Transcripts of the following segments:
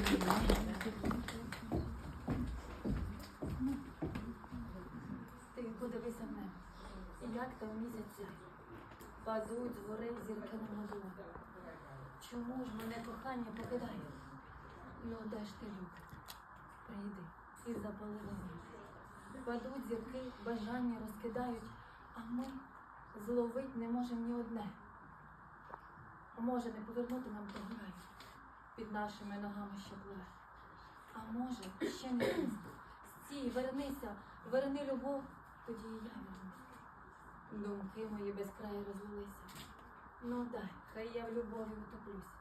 Ти подивися в небо. Як там місяця падуть з зірки на моду. Чому ж мене кохання покидає? Ну де ж ти, люб? Прийди і запали вогонь. Падуть зірки, бажання розкидають, а ми зловить не можемо ні одне. Може не повернути нам того раю під нашими ногами ще пливе. А може, ще не. Стій, вернися, верни любов, тоді і я вернусь. Думки мої без краю розлилися. Ну дай, хай я в любові утоплюсь.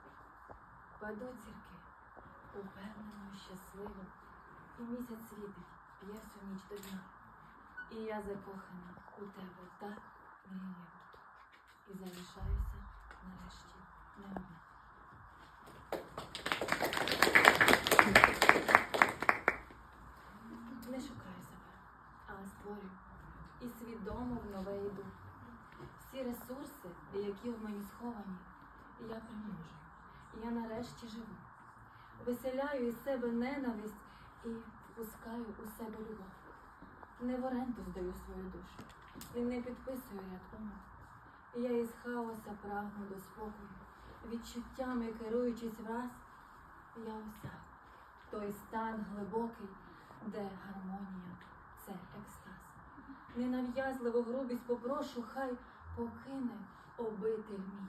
Падуть зірки, упевнено, щасливо, і місяць світить, п'є всю ніч до дня. І я закохана у тебе так мріяв. І залишаюся нарешті не одна. Не шукаю себе, а створю. І свідомо в нове йду. Всі ресурси, які в мені сховані, я примножую. Я нарешті живу. Виселяю із себе ненависть і впускаю у себе любов. Не в оренду здаю свою душу і не підписую ряд умов. Я із хаоса прагну до спокою, відчуттями керуючись враз, я осяг той стан глибокий, де гармонія це екстаз. Ненав'язливу грубість попрошу, хай покине обитель мій.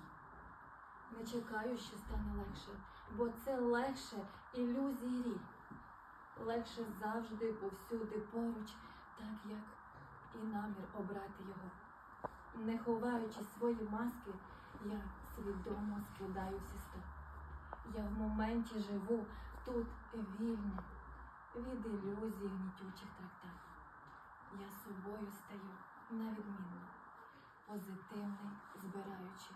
Не чекаю, що стане легше, бо це легше ілюзії рій. Легше завжди повсюди поруч, так як і намір обрати його. Не ховаючи свої маски, я свідомо скидаю всі. Я в моменті живу тут вільно від ілюзій гнітючих трактат я собою стаю на відмінно, позитивний збираючи